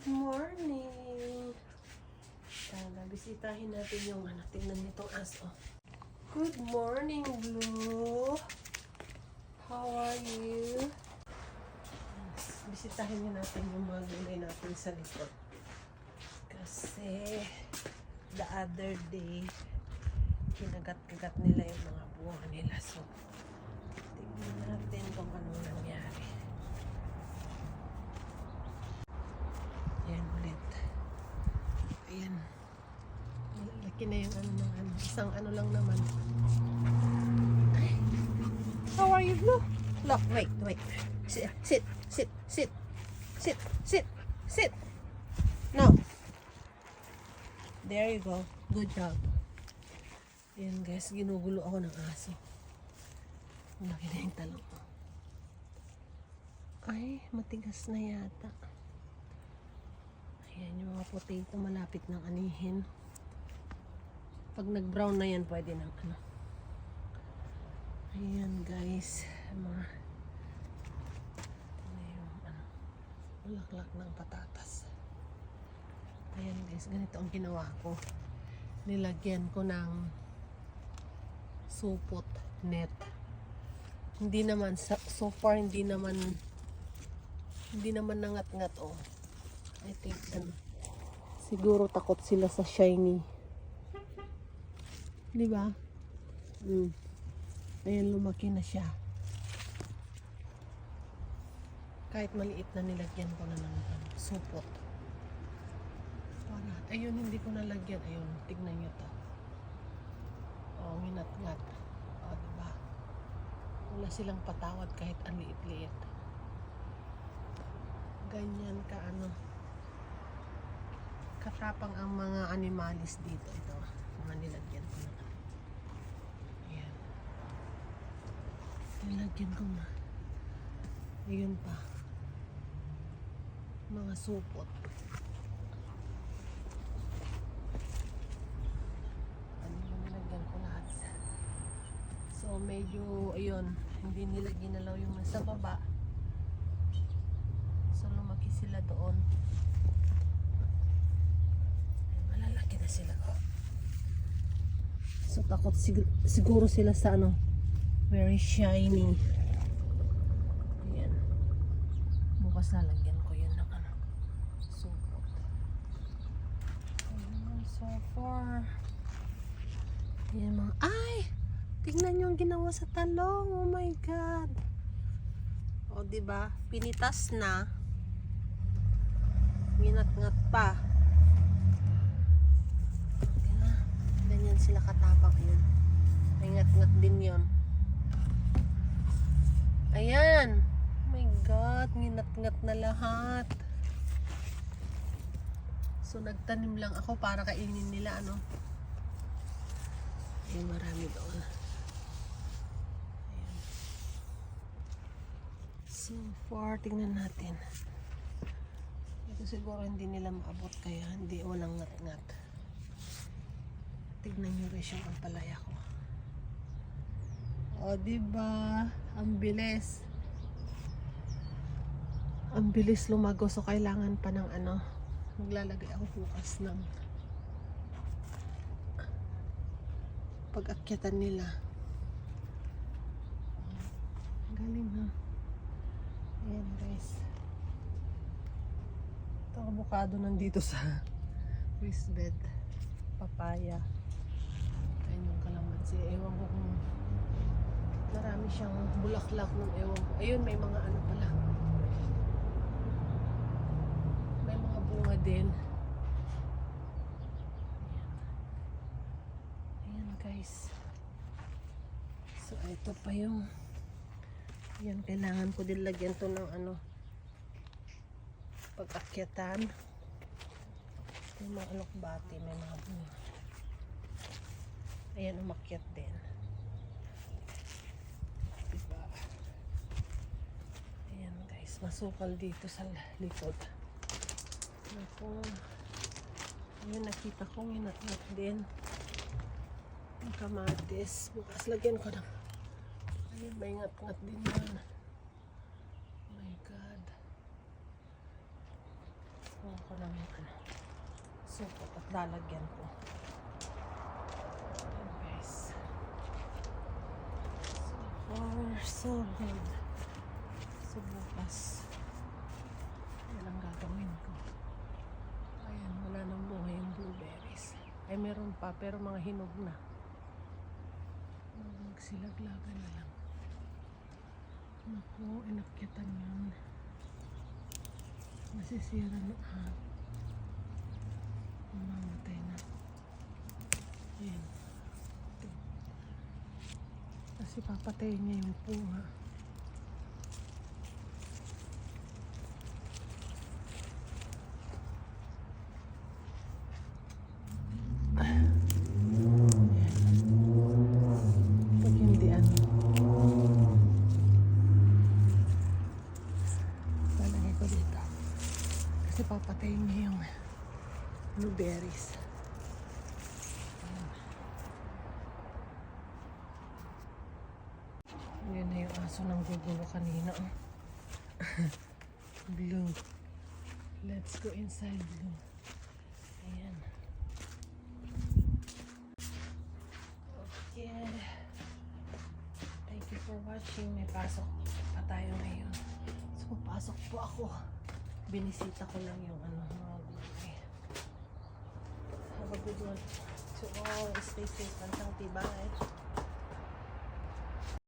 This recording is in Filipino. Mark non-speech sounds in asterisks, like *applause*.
Good morning! Tara, bisitahin natin yung ano, tingnan nitong aso. Good morning, Blue! How are you? Bisitahin niyo natin yung mga gulay natin sa likod. Kasi, the other day, kinagat-kagat nila yung mga bunga nila. So, tingnan natin kung anong nangyari. Ayan ulit. Ayan. Laki na yung ano ng ano. Isang ano lang naman. How are you, Blue? Look, wait, wait. Sit, sit, sit, sit, sit, sit, sit. No. There you go. Good job. Ayan guys, ginugulo ako ng aso. Laki na yung talong. Ay, matigas na yata. Ayan yung mga potato malapit ng anihin. Pag nag-brown na yan, pwede ng ano. Ayan guys, mga yung ano, bulaklak ng patatas. Ayan guys, ganito ang ginawa ko. Nilagyan ko ng supot net. Hindi naman, so far hindi naman hindi naman nangat-ngat oh. I think ano, siguro takot sila sa shiny. Di ba? Mm. Ayan, lumaki na siya. Kahit maliit na nilagyan ko na ng ano, supot. Para, ayun, hindi ko nalagyan. Ayun, tignan nyo to. Oh, nginat-ngat. Oh, di ba? Wala silang patawad kahit ang liit-liit. Ganyan ka ano. Katapang ang mga animalis dito. Ito, mga nilagyan ko na. Ayan. Nilagyan ko na. Ayun pa. Mga supot. Ano yung nilagyan ko lahat. So, medyo, ayun, hindi nila ginalaw yung nasa baba. So, lumaki sila doon. Malalaki na sila. oh. So, takot sig- siguro sila sa ano, very shiny. Ayan. Bukas lalagyan ko yun ng ano. Ayan, so far. Ayan mga, ay! Tingnan nyo ang ginawa sa talong. Oh my God. O, di ba? Pinitas na. Minat-ngat pa. Okay na. Ganyan sila katapang yun. May ngat-ngat din yun. Ayan. Oh my God. Nginat-ngat na lahat. So, nagtanim lang ako para kainin nila, ano. Ay, marami doon. Ayan. So far, tingnan natin. Ito siguro hindi nila maabot kaya hindi walang ngat-ngat. Tignan nyo rin yung ampalaya ko. O, diba? Ang bilis. Ang bilis lumago. So, kailangan pa ng ano. Maglalagay ako bukas ng pag-akyatan nila. Galing ha. Ayan guys. Ito avocado nandito sa *laughs* waste bed. Papaya. Kalamansi. Ewan ko kung marami siyang bulaklak ng ewan ko. Ayun, may mga ano pala. May mga bunga din. Ayan guys. So ito pa yung yan kailangan ko din lagyan to ng ano pag-akyatan. Yung mga alokbati may mga bunga. Ayan umakyat din. Diba? Ayan guys, masukal dito sa likod. Ako, ayun nakita ko nginat-ngat din. Ang kamatis. Bukas lagyan ko ng ayun, may ngat-ngat din yan. Oh my God. Oh. ko ng ano, supot at lalagyan ko. Ayan guys. Far, so good. So bukas, yan ang gagawin ko. Ayan, wala nang buhay yung blueberries. Ay, meron pa, pero mga hinog na. Magsilaglagan na lang. Naku, inakyatan yun. Masisira na. Ah. Mamamatay na. Ayan. Ito. Kasi papatayin niya yung bunga. Ano. Kasi papatayin niya yung blueberries. Ayan. Yan na yung aso ng gugulo kanina. Oh. Blue. Let's go inside Blue. Ayan. Okay. Thank you for watching. May pasok pa tayo ngayon. So, pasok po ako. Binisita ko lang yung ano, mga gulay. Have a good one to all. Stay safe and healthy. Bye.